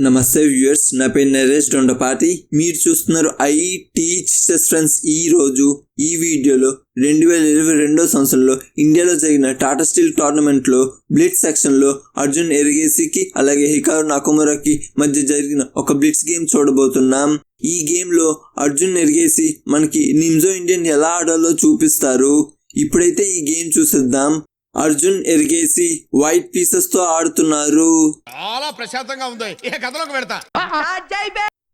నమస్తే వ్యూయర్స్ నా పేరు నరేష్ దొండపాటి మీరు చూస్తున్నారు ఐ టీచ్ ఫ్రెండ్స్ ఈ రోజు ఈ వీడియోలో రెండు వేల ఇరవై రెండో సంవత్సరంలో ఇండియాలో జరిగిన టాటా స్టీల్ టోర్నమెంట్లో బ్లిట్స్ సెక్షన్లో అర్జున్ ఎరిగేసికి అలాగే హికారు నాకుమురాకి మధ్య జరిగిన ఒక బ్లిట్స్ గేమ్ చూడబోతున్నాం. ఈ గేమ్లో అర్జున్ ఎరిగేసి మనకి నిమ్జో ఇండియన్ ఎలా ఆడాలో చూపిస్తారు. ఇప్పుడైతే ఈ గేమ్ చూసేద్దాం. అర్జున్ ఎరిగేసి వైట్ పీసెస్తో ఆడుతున్నారు. చాలా ప్రశాంతంగా ఉంది. ఏ కథలోకి పెడతా.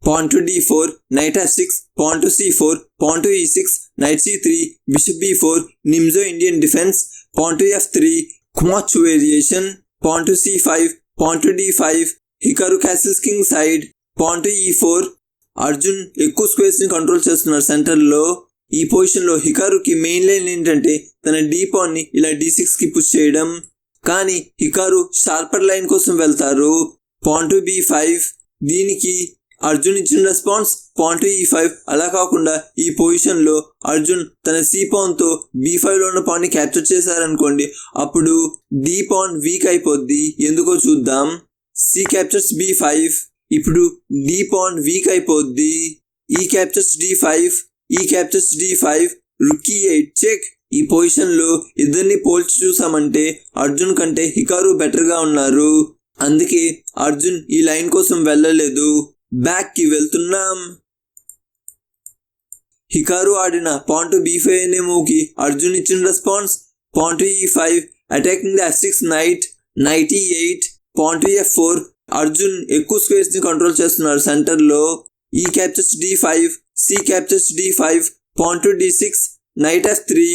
Point four knight six point to C four point E six knight C three bishop B four Nimzo Indian defence point F three Kmoch variation point to C five point to D five Hikaru castles king side pawn to E four Arjun ఎక్కువ squares control చేస్తున్నారు సెంటర్లో. ఈ పొజిషన్లో హికారుకి main line ఏంటంటే తన D పాన్ని ఇలా D సిక్స్కి push చేయడం. కానీ హికారు షార్పర్ లైన్ కోసం వెళ్తారు. పాన్ టు బి ఫైవ్ దీనికి అర్జున్ ఇచ్చిన response pawn to E five అలా కాకుండా ఈ పొజిషన్లో అర్జున్ తన సి పాన్తో బీ బి ఉన్న పాన్ని క్యాప్చర్ చేశారనుకోండి అప్పుడు డి పాన్ వీక్ అయిపోద్ది. ఎందుకో చూద్దాం. సి క్యాప్చర్స్ బి ఫైవ్ ఇప్పుడు డి పాన్ వీక్ అయిపోద్ది. E captures D five E captures D five rook E eight check. ఈ పొజిషన్లో ఇద్దరిని పోల్చి చూసామంటే అర్జున్ కంటే హికారు బెటర్గా ఉన్నారు. అందుకే అర్జున్ ఈ లైన్ కోసం వెళ్ళలేదు. బ్యాక్కి వెళ్తున్నాం. హికారు ఆడిన పాంటు టు బీ ఫైవ్ అనే మూవ్కి అర్జున్ ఇచ్చిన response. Pawn to E five attacking the F six knight knight E eight pawn to F four. Arjun ఎక్కువ స్క్వేర్స్ని కంట్రోల్ చేస్తున్నారు సెంటర్లో E captures D five C captures D five pawn to D six knight to three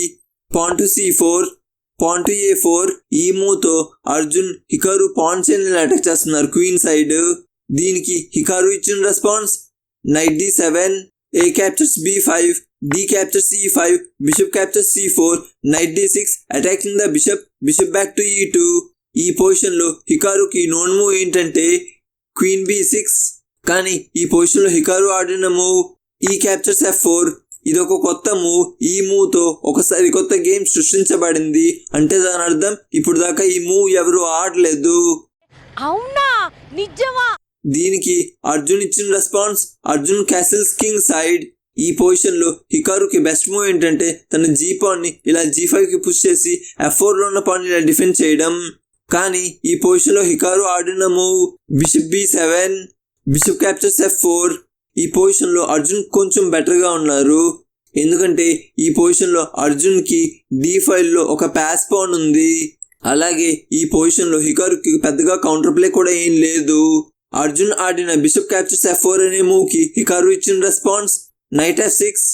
pawn to C four pawn A four ఈ మూతో Arjun Hikaru pawn chain attack చేస్తున్నారు. Queen side దీనికి Hikaru ఇచ్చిన response knight D seven A captures B five D captures C five bishop captures C four knight D six attacking the bishop bishop back to E two ఈ పొజిషన్లో హికారుకి known move ఏంటంటే queen B six కానీ ఈ పొజిషన్లో Hikaru ఆడిన move ఈ captures F four ఇది ఒక కొత్త మూవ్ ఈ మూవ్తో ఒకసారి కొత్త గేమ్ సృష్టించబడింది. అంటే దాని అర్థం ఇప్పుడు దాకా ఈ మూవ్ ఎవరు ఆడలేదు. అవునా? నిజమా? దీనికి అర్జున్ ఇచ్చిన response Arjun castles king side ఈ పొజిషన్లో హికారుకి బెస్ట్ మూవ్ ఏంటంటే తన జీ పాన్ని ఇలా జీ ఫైవ్కి పుష్ చేసి ఎఫ్ ఫోర్లో ఉన్న పాన్ ఇలా డిఫెండ్ చేయడం. కానీ ఈ పొజిషన్లో హికారు ఆడిన move bishop B seven bishop captures F four ఈ పొజిషన్లో అర్జున్ కొంచెం బెటర్గా ఉన్నారు. ఎందుకంటే ఈ పొజిషన్లో అర్జున్కి డీ ఫైల్లో ఫైవ్లో ఒక ప్యాస్ పాన్ ఉంది. అలాగే ఈ పొజిషన్లో హికారుకి పెద్దగా కౌంటర్ ప్లే కూడా ఏం లేదు. అర్జున్ ఆడిన బిషప్ క్యాప్చర్స్ ఎఫ్ ఫోర్ అనే మూవ్కి హికారు ఇచ్చిన రెస్పాన్స్ నైట్ ఎఫ్ సిక్స్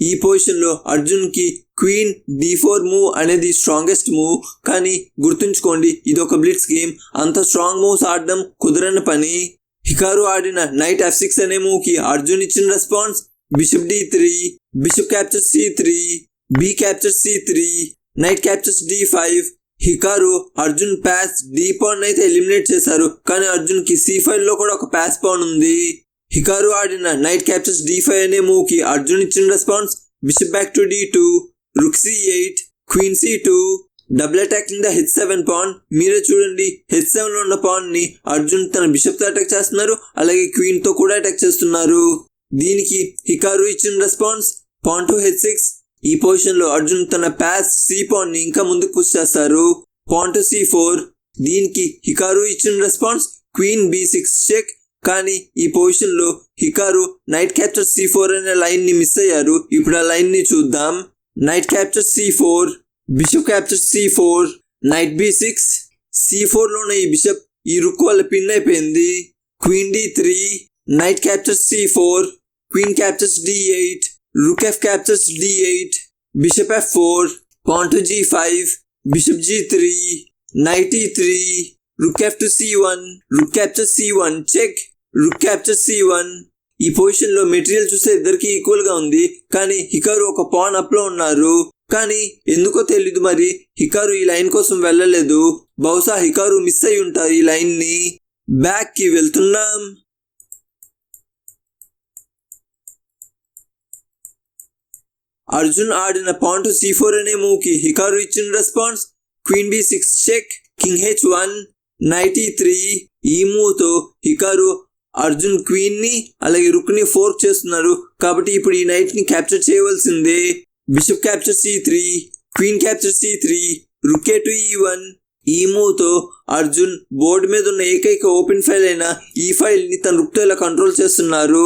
ఈ పొజిషన్లో అర్జున్కి క్వీన్ డి ఫోర్ మూవ్ అనేది స్ట్రాంగెస్ట్ మూవ్ కానీ గుర్తుంచుకోండి ఇది ఒక బ్లిట్స్ గేమ్ అంత స్ట్రాంగ్ మూవ్స్ ఆడడం కుదరని పని. హికారు ఆడిన నైట్ ఎఫ్ సిక్స్ అనే మూవ్కి అర్జున్ ఇచ్చిన response bishop D three bishop captures C three B captures C three knight captures D five Hikaru Arjun pass D pawn అయితే ఎలిమినేట్ చేశారు. కానీ అర్జున్కి సి ఫైవ్లో కూడా ఒక ప్యాస్ పాన్ ఉంది. హికారు ఆడిన నైట్ క్యాప్చర్స్ డి ఫైవ్ అనే మూవ్కి అర్జున్ ఇచ్చిన response bishop back to D two rook C eight queen C two double attacking the H seven pawn మీరే చూడండి హెచ్ సెవెన్లో ఉన్న పాన్ని అర్జున్ తన బిషప్తో అటాక్ చేస్తున్నారు అలాగే క్వీన్తో కూడా అటాక్ చేస్తున్నారు. దీనికి హికారు ఇచ్చిన response pawn to H six ఈ పొజిషన్లో అర్జున్ తన ప్యాస్ సి పాన్ని ఇంకా ముందుకు పుష్ చేస్తారు. పాన్ టు సి ఫోర్ దీనికి హికారు ఇచ్చిన response queen B six check కానీ ఈ పొజిషన్లో Hikaru knight capture C four అనే లైన్ని మిస్ అయ్యారు. ఇప్పుడు ఆ లైన్ని చూద్దాం. Knight capture C four bishop capture C four knight B six C ఫోర్లోనే ఉన్న ఈ బిషప్ ఈ రుక్ వల్ల పిన్ అయిపోయింది queen D three knight captures C four queen captures D eight rook F captures D eight bishop F four pawn to G five bishop G three knight E three rook F to C one rook capture C one check rook capture C one ఈ పొజిషన్లో material చూస్తే ఇద్దరికి ఈక్వల్గా ఉంది. కానీ Hikaru ఒక pan అప్లో ఉన్నారు. కానీ ఎందుకో తెలీదు మరి. హికారు ఈ లైన్ కోసం వెళ్ళలేదు. బహుశా హికారు మిస్ అయి ఉంటారు ఈ లైన్ని. బ్యాక్కి వెళ్తున్నాం. అర్జున్ ఆడిన పాయింట్ సి ఫోర్ అనే మూవ్కి హికారు ఇచ్చిన response. Queen B six check king H one knight E three ఈ మూవ్తో హికారు అర్జున్ క్వీన్ని అలాగే రుక్ని ఫోర్క్ చేస్తున్నారు. కాబట్టి ఇప్పుడు ఈ నైట్ని క్యాప్చర్ చేయవలసిందే. Bishop capture C three queen capture C three rook to E one ఈ మూవ్తో అర్జున్ బోర్డు మీద ఉన్న ఏకైక ఓపెన్ ఫైల్ అయిన ఈ ఫైల్ని తన రుక్తో ఇలా కంట్రోల్ చేస్తున్నారు.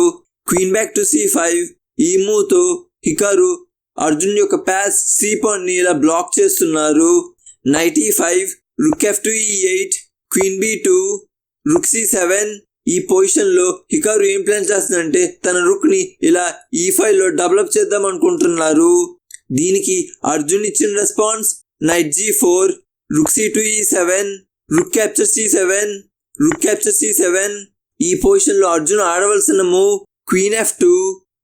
Queen back to C five ఈ మూవ్తో హికారు అర్జున్ యొక్క ప్యాస్ సి పాయింట్ని ఇలా బ్లాక్ చేస్తున్నారు. Knight E five rook F to E eight queen B two rook C seven. ఈ పొజిషన్లో హికారు ఏం ప్లాన్ చేస్తుందంటే తన రుక్ని ఇలా ఈ ఫైల్లో డెవలప్ చేద్దాం అనుకుంటున్నారు. దీనికి అర్జున్ ఇచ్చిన response knight G four rook C to E seven rook capture C seven rook capture C seven. ఈ పొజిషన్లో అర్జున్ ఆడవలసిన మూవ్ క్వీన్ ఎఫ్ టూ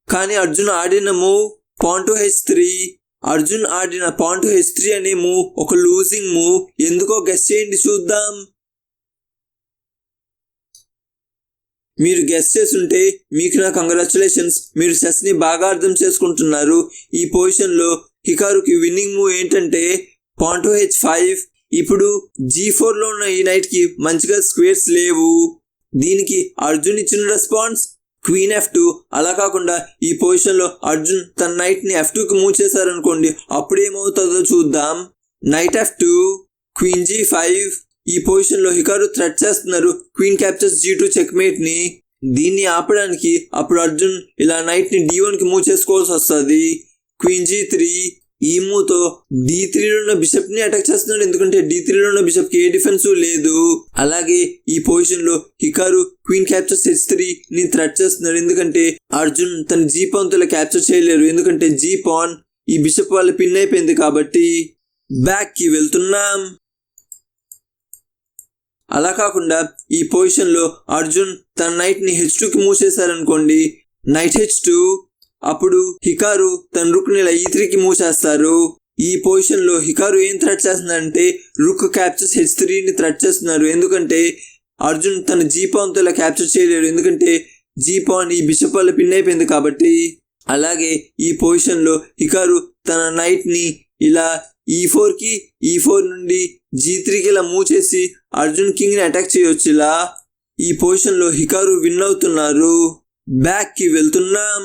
కానీ అర్జున్ ఆడిన move pawn to H three. Arjun ఆడిన పాన్ టు హెచ్ త్రీ అనే move ఒక losing move ఎందుకో guess చేయండి చూద్దాం. మీరు గెస్ చేస్తుంటే మీకు నా కంగ్రాచులేషన్స్ మీరు సెస్ని బాగా అర్థం చేసుకుంటున్నారు. ఈ పొజిషన్లో హికారుకి విన్నింగ్ మూవ్ ఏంటంటే పాంటో హెచ్ ఫైవ్ ఇప్పుడు జీ ఫోర్లో ఉన్న ఈ నైట్కి మంచిగా స్క్వేర్స్ లేవు. దీనికి అర్జున్ ఇచ్చిన రెస్పాన్స్ క్వీన్ ఎఫ్ టూ అలా కాకుండా ఈ పొజిషన్లో అర్జున్ తన నైట్ని ఎఫ్కి మూవ్ చేశారనుకోండి అప్పుడు ఏమవుతుందో చూద్దాం. Knight F two queen G five ఈ పొజిషన్లో హికారు థ్రెట్ చేస్తున్నారు. క్వీన్ క్యాప్చర్స్ జీ టూ చెక్మేట్ని దీన్ని ఆపడానికి అప్పుడు అర్జున్ ఇలా నైట్ని డి వన్కి మూవ్ చేసుకోవాల్సి వస్తుంది. క్వీన్ జీ త్రీ ఈ మూవ్తో డి త్రీలో ఉన్న బిషప్ని అటాక్ చేస్తున్నాడు. ఎందుకంటే డి త్రీలో ఉన్న బిషప్కి ఏ డిఫెన్స్ లేదు. అలాగే ఈ పొజిషన్లో Hikaru queen captures H three ని థ్రెట్ చేస్తున్నాడు. ఎందుకంటే అర్జున్ తన జీ పాన్తో క్యాప్చర్ చేయలేరు. ఎందుకంటే జీ పాన్ ఈ బిషప్ వాళ్ళ పిన్ అయిపోయింది కాబట్టి బ్యాక్కి వెళ్తున్నాం. అలా కాకుండా ఈ పొజిషన్లో అర్జున్ తన నైట్ని హెచ్ టూకి మూసేశారనుకోండి నైట్ హెచ్ టూ అప్పుడు హికారు తన రుక్ని ఇలా e ఈ త్రీకి మూసేస్తారు. ఈ పొజిషన్లో హికారు ఏం థ్రెట్ చేస్తుందంటే రుక్ క్యాప్చర్స్ హెచ్ త్రీని థ్రెట్ చేస్తున్నారు. ఎందుకంటే అర్జున్ తన జీ ఇలా క్యాప్చర్ చేయలేరు ఎందుకంటే జీ పాన్ ఈ బిషప్ వల్ల పిన్ అయిపోయింది కాబట్టి అలాగే ఈ పొజిషన్లో హికారు తన నైట్ని ఇలా ఈ ఫోర్కి ఈ ఫోర్ నుండి జీ త్రీకి ఇలా మూవ్ చేసి అర్జున్ కింగ్ని అటాక్ చేయొచ్చు ఇలా. ఈ పొజిషన్లో హికారు విన్ అవుతున్నారు. బ్యాక్కి వెళ్తున్నాం.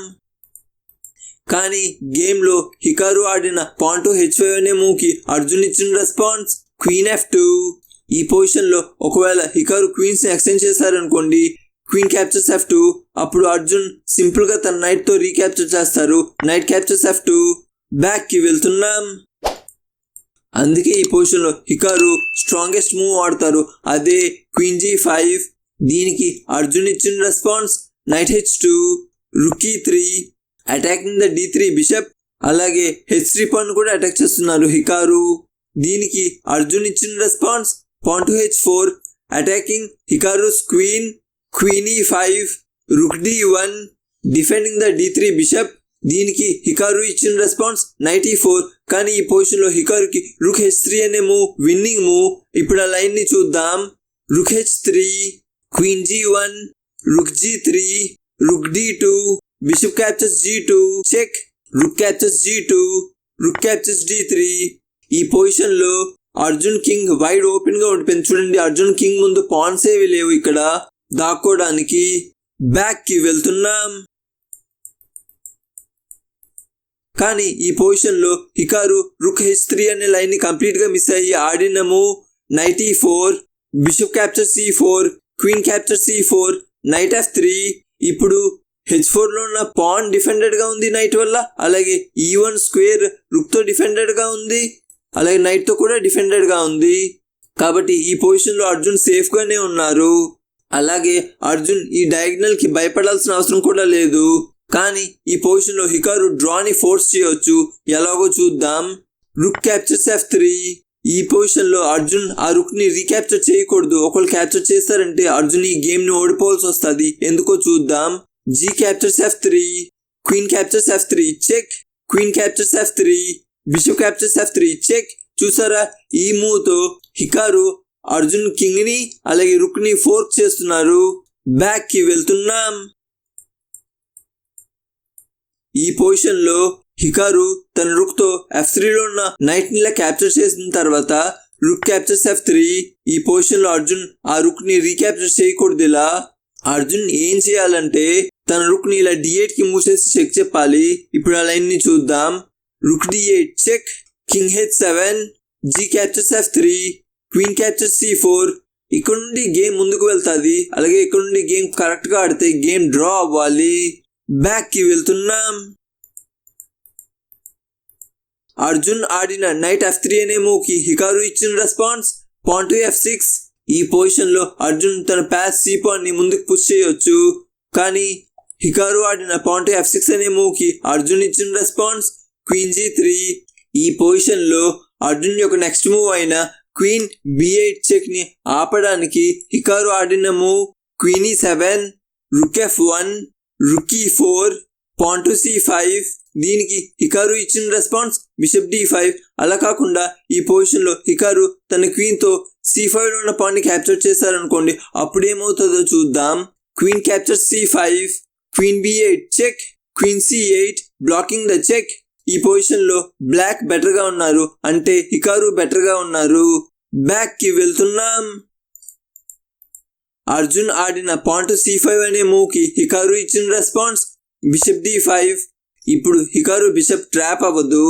కానీ గేమ్లో హికారు ఆడిన పాంటో హెచ్ ఫైవ్ అనే మూవ్కి అర్జున్ ఇచ్చిన రెస్పాన్స్ క్వీన్ ఎఫ్ టూ ఈ పొజిషన్లో ఒకవేళ హికారు క్వీన్స్ని ఎక్స్టెండ్ చేశారనుకోండి క్వీన్ క్యాప్చర్స్ ఎఫ్ టూ అప్పుడు అర్జున్ సింపుల్గా తన నైట్తో రీక్యాప్చర్ చేస్తారు నైట్ క్యాప్చర్స్ ఎఫ్ టూ బ్యాక్కి వెళ్తున్నాం. అందుకే ఈ పొజిషన్లో హికారు స్ట్రాంగెస్ట్ మూవ్ ఆడతారు. అదే క్వీన్ జీ ఫైవ్ దీనికి అర్జున్ ఇచ్చిన response knight h two rook e three attacking the d three bishop అలాగే హెచ్ త్రీ పాన్ కూడా అటాక్ చేస్తున్నారు హికారు దీనికి అర్జున్ ఇచ్చిన response pawn to h four attacking Hikaru's queen queen e five rook d one defending the d three bishop దీనికి Hikaru ఇచ్చిన response knight e four కానీ ఈ పొజిషన్లో హికారుకి రుక్ హెచ్ త్రీ అనే మూవ్ విన్నింగ్ మూవ్ ఇప్పుడు ఆ లైన్ని చూద్దాం. Rook h three queen g one rook g three rook d two bishop captures g two check rook captures g two rook captures d three. ఈ పొజిషన్లో Arjun king wide ఓపెన్గా ఉండిపోయింది చూడండి అర్జున్ కింగ్ ముందు పాన్స్ ఏవి లేవు ఇక్కడ. దాక్కోవడానికి బ్యాక్కి వెళ్తున్నాం. కానీ ఈ పొజిషన్లో హికారు రుక్ హెచ్ త్రీ అనే లైన్ కంప్లీట్గా మిస్ అయ్యి ఆడినము knight e four bishop capture c four queen capture c four knight f three. ఇప్పుడు హెచ్ ఫోర్లో ఉన్న పాన్ డిఫెండెడ్గా ఉంది నైట్ వల్ల అలాగే ఈ వన్ స్క్వేర్ రుక్తో డిఫెండెడ్గా ఉంది అలాగే నైట్తో కూడా డిఫెండెడ్గా ఉంది. కాబట్టి ఈ పొజిషన్లో అర్జున్ సేఫ్గానే ఉన్నారు. అలాగే అర్జున్ ఈ డయాగ్నల్కి భయపడాల్సిన అవసరం కూడా లేదు. కానీ ఈ పొజిషన్లో హికారు డ్రాని ఫోర్స్ చేయొచ్చు. ఎలాగో చూద్దాం. Rook captures f three. ఈ పొజిషన్లో అర్జున్ ఆ రుక్ని రీక్యాప్చర్ చేయకూడదు. ఒకళ్ళు క్యాప్చర్ చేస్తారంటే అర్జున్ ఈ గేమ్ని ఓడిపోవాల్సి వస్తుంది. ఎందుకో చూద్దాం. G captures f three. Queen captures f three. Check. Queen captures f three. Bishop captures f three. Check. చూసారా? ఈ మూవ్తో హికారు అర్జున్ కింగ్ని అలాగే రుక్ని ఫోర్క్ చేస్తున్నారు. బ్యాక్కి వెళ్తున్నాం. ఈ పొజిషన్లో హికారు తన రుక్తో ఎఫ్ త్రీలో ఉన్న నైట్ని క్యాప్చర్ చేసిన తర్వాత రుక్ క్యాప్చర్స్ ఎఫ్ త్రీ ఈ పొజిషన్లో అర్జున్ ఆ రుక్ని రీక్యాప్చర్ చేయకూడదు ఇలా అర్జున్ ఏం చేయాలంటే తన రుక్ని ఇలా D8 కి మూసేసి చెక్ చెప్పాలి. ఇప్పుడు ఆ లైన్ని చూద్దాం. Rook d eight check king h seven g captures f three queen capture c four ఇక్కడ నుండి గేమ్ ముందుకు వెళ్తుంది. అలాగే ఇక్కడ నుండి గేమ్ కరెక్ట్గా ఆడితే గేమ్ డ్రా అవ్వాలి. బ్యాక్కి వెళ్తున్నాం. అర్జున్ ఆడిన నైట్ ఎఫ్ త్రీ అనే మూవ్కి హికారు ఇచ్చిన response. Pawn to f six. ఈ పొజిషన్లో అర్జున్ తన ప్యాస్ సి పాయింట్ని ముందుకు పుష్ చేయొచ్చు. కానీ హికారు ఆడిన పాయింట్ ఎఫ్ సిక్స్ అనే మూవ్కి అర్జున్ ఇచ్చిన రెస్పాన్స్. Queen G three. ఈ పొజిషన్లో అర్జున్ యొక్క నెక్స్ట్ మూవ్ అయిన క్వీన్ బి ఎయిట్ చెక్ని ఆపడానికి హికారు ఆడిన move. Queen e seven. Rook f one. Rook e four pawn to c five దీనికి హికారు ఇచ్చిన రెస్పాన్స్ బిషప్ డి ఫైవ్. అలా కాకుండా ఈ పొజిషన్లో హికారు తన క్వీన్తో సి ఫైవ్లో ఉన్న పాన్ని క్యాప్చర్ చేశారనుకోండి అప్పుడు ఏమవుతుందో చూద్దాం. Queen capture c five queen b eight check. Queen c eight blocking the check. ఈ పొజిషన్లో బ్లాక్ బెటర్గా ఉన్నారు అంటే హికారు బెటర్గా ఉన్నారు. బ్యాక్కి వెళ్తున్నాం. అర్జున్ ఆడిన పాయింట్ సి ఫైవ్ అనే మూవ్కి హికారు ఇచ్చిన రెస్పాన్స్ బిషప్ డి ఫైవ్ ఇప్పుడు హికారు బిషప్ ట్రాప్ అవ్వదు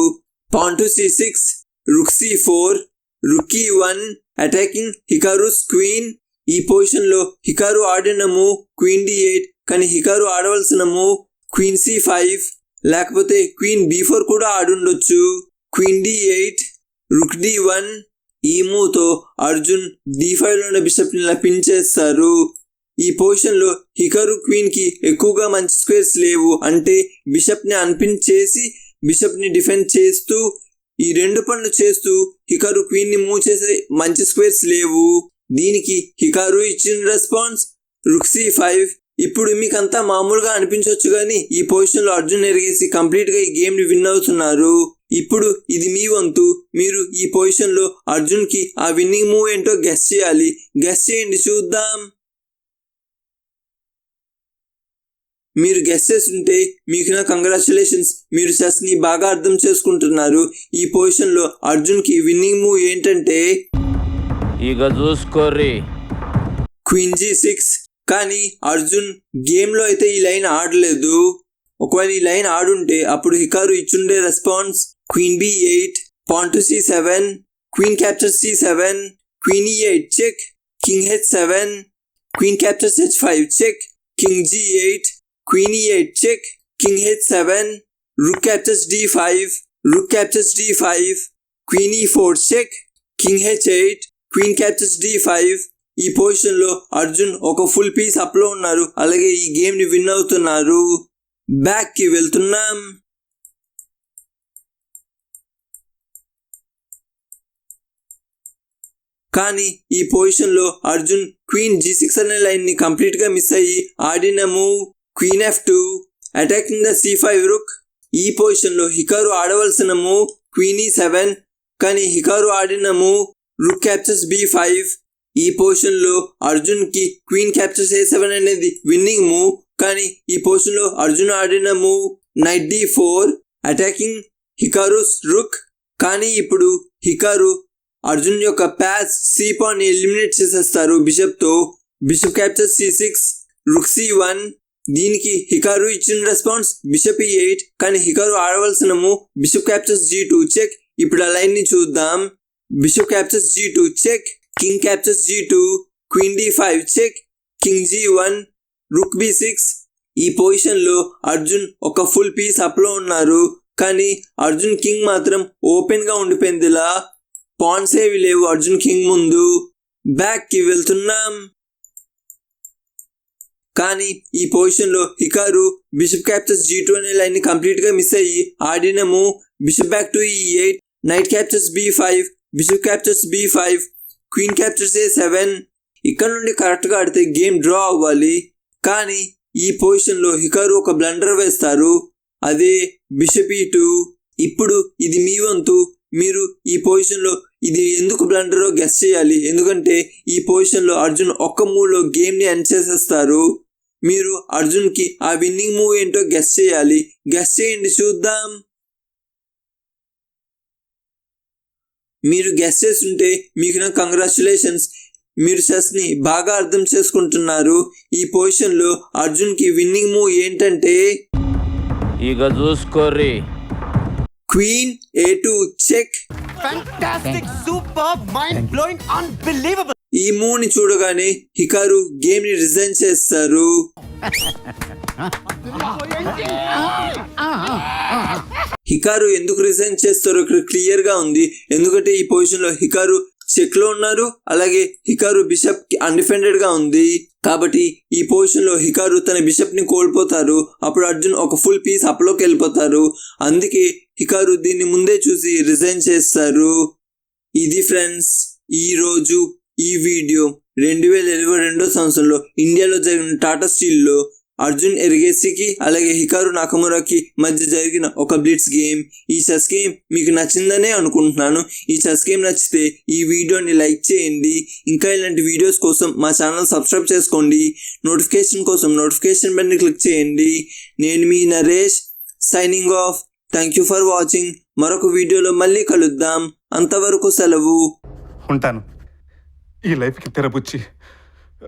pawn to c six rook c four rook e one attacking Hikaru's queen ఈ పొజిషన్లో హికారు ఆడిన మూవ్ క్వీన్ డి ఎయిట్ కానీ హికారు ఆడవలసిన మూవ్ క్వీన్ సి ఫైవ్ లేకపోతే queen b four కూడా ఆడుండొచ్చు. Queen d eight rook d one ఈ మూతో Arjun D ఫైవ్లో ఉన్న బిషప్ పిన్ చేస్తారు. ఈ పొజిషన్లో హికరు క్వీన్కి ఎక్కువగా మంచి స్క్వేర్స్ లేవు అంటే బిషప్ని అన్పిన్ చేసి బిషప్ని డిఫెండ్ చేస్తూ ఈ రెండు పనులు చేస్తూ హికారు క్వీన్ని మూవ్ చేసే మంచి స్క్వేర్స్ లేవు. దీనికి హికారు ఇచ్చిన రెస్పాన్స్ రుక్సీ ఫైవ్ ఇప్పుడు మీకంతా మామూలుగా అనిపించవచ్చు కానీ ఈ పొజిషన్లో అర్జున్ ఎరిగేసి కంప్లీట్గా ఈ గేమ్ని విన్ అవుతున్నారు. ఇప్పుడు ఇది మీ వంతు. మీరు ఈ పొజిషన్లో అర్జున్కి ఆ విన్నింగ్ మూవ్ ఏంటో గెస్ చేయాలి. గెస్ చేయండి చూద్దాం. మీరు గెస్ చేస్తుంటే మీకు నా కంగ్రాచులేషన్స్. మీరు చెస్ని బాగా అర్థం చేసుకుంటున్నారు. ఈ పొజిషన్లో అర్జున్కి విన్నింగ్ మూవ్ ఏంటంటే ఇక చూసుకోర్రి. Queen G six. కానీ అర్జున్ గేమ్లో అయితే ఈ లైన్ ఆడలేదు. ఒకవేళ ఈ లైన్ ఆడుంటే అప్పుడు Hikaru ఇచ్చుండే response. Queen b eight pawn to c seven queen capture c seven queen e eight check king h seven queen captures h five check king g eight queen e eight check king h seven rook captures d five rook captures d five queen e four check king h eight queen captures d five ఈ పొజిషన్లో అర్జున్ ఒక full piece up ఉన్నారు. అలాగే ఈ గేమ్ని win అవుతున్నారు. బ్యాక్కి వెళ్తున్నాం. కానీ ఈ పొజిషన్లో అర్జున్ క్వీన్ జీ సిక్స్ అనే లైన్ని కంప్లీట్గా మిస్ అయ్యి ఆడిన move queen f two attacking the c five rook ఈ పొజిషన్లో హికారు ఆడవలసిన మూవ్ క్వీన్ ఈ సెవెన్ కానీ హికారు ఆడిన move rook captures b five ఈ పొజిషన్లో అర్జున్కి క్వీన్ క్యాప్చర్స్ ఏ సెవెన్ అనేది విన్నింగ్ మూవ్ కానీ ఈ పొజిషన్లో అర్జున్ ఆడిన move knight d four attacking Hikaru's rook కానీ ఇప్పుడు హికారు అర్జున్ యొక్క ప్యాస్ సి పాన్ ఎలిమినేట్ చేసేస్తారు. బిషప్తో bishop capture c six rook c one దీనికి హికారు ఇచ్చిన response bishop e e eight కానీ Hikaru ఆడవలసిన bishop captures g two check ఇప్పుడు ఆ లైన్ని చూద్దాం. Bishop captures g two check king captures g two queen d five check king g one rook b six ఈ పొజిషన్లో అర్జున్ ఒక full piece అప్లో ఉన్నారు. కానీ అర్జున్ కింగ్ మాత్రం ఓపెన్గా ఉండిపోయింది ఏవి లేవు. అర్జున్ కింగ్ ముందు బ్యాక్కి వెళ్తున్నాం. కానీ ఈ పొజిషన్లో Hikaru bishop captures g two అనే లైన్ కంప్లీట్గా మిస్ అయ్యి ఆడినము bishop back to e e eight knight captures b five bishop captures b five queen captures a seven ఇక్కడ నుండి కరెక్ట్గా ఆడితే గేమ్ డ్రా అవ్వాలి. కానీ ఈ పొజిషన్లో హికారు ఒక బ్లండర్ వేస్తారు. అదే బిషప్ e ఈ టూ ఇప్పుడు ఇది మీ వంతు. మీరు ఈ పొజిషన్లో ఇది ఎందుకు బ్లండరో గెస్ చేయాలి. ఎందుకంటే ఈ పొజిషన్లో అర్జున్ ఒక్క మూవ్లో గేమ్ని ఎన్ ఎండ్ చేసేస్తారు. మీరు అర్జున్కి ఆ విన్నింగ్ మూవ్ ఏంటో గెస్ చేయాలి. గెస్ చేయండి చూద్దాం. మీరు గెస్ చేస్తుంటే మీకు నా కంగ్రాచులేషన్స్ మీరు చెస్ని బాగా అర్థం చేసుకుంటున్నారు. ఈ పొజిషన్లో అర్జున్కి విన్నింగ్ మూవ్ ఏంటంటే ఇక చూసుకోర్రీ. Queen a two check Fantastic, superb, mind blowing, unbelievable. ఈ మూవ్ని చూడగానే హికారు గేమ్ని రిజైన్ చేస్తారు. హికారు ఎందుకు రిజైన్ చేస్తారో ఇక్కడ క్లియర్గా ఉంది. ఎందుకంటే ఈ పొజిషన్లో హికారు చెక్లో ఉన్నారు. అలాగే హికారు బిషప్కి అన్డిఫెండెడ్గా ఉంది. కాబట్టి ఈ పొజిషన్లో హికారు తన బిషప్ని కోల్పోతారు. అప్పుడు అర్జున్ ఒక ఫుల్ పీస్ అప్లోకి వెళ్ళిపోతారు. అందుకే హికారు దీన్ని ముందే చూసి రిజైన్ చేస్తారు. ఇది ఫ్రెండ్స్ ఈ రోజు ఈ వీడియో రెండు వేల ఇరవై రెండో సంవత్సరంలో ఇండియాలో జరిగిన టాటా స్టీల్లో అర్జున్ ఎరిగేసికి అలాగే హికారు నాకమురాకి మధ్య జరిగిన ఒక బ్లిట్స్ గేమ్. ఈ చెస్ గేమ్ మీకు నచ్చిందనే అనుకుంటున్నాను. ఈ చెస్ గేమ్ నచ్చితే ఈ వీడియోని లైక్ చేయండి. ఇంకా ఇలాంటి వీడియోస్ కోసం మా ఛానల్ సబ్స్క్రైబ్ చేసుకోండి. నోటిఫికేషన్ కోసం నోటిఫికేషన్ బటన్ క్లిక్ చేయండి. నేను మీ Naresh signing off. Thank you for watching. మరొక వీడియోలో మళ్ళీ కలుద్దాం. అంతవరకు సెలవు. ఉంటాను. ఈ లైఫ్కి తెరపుచ్చి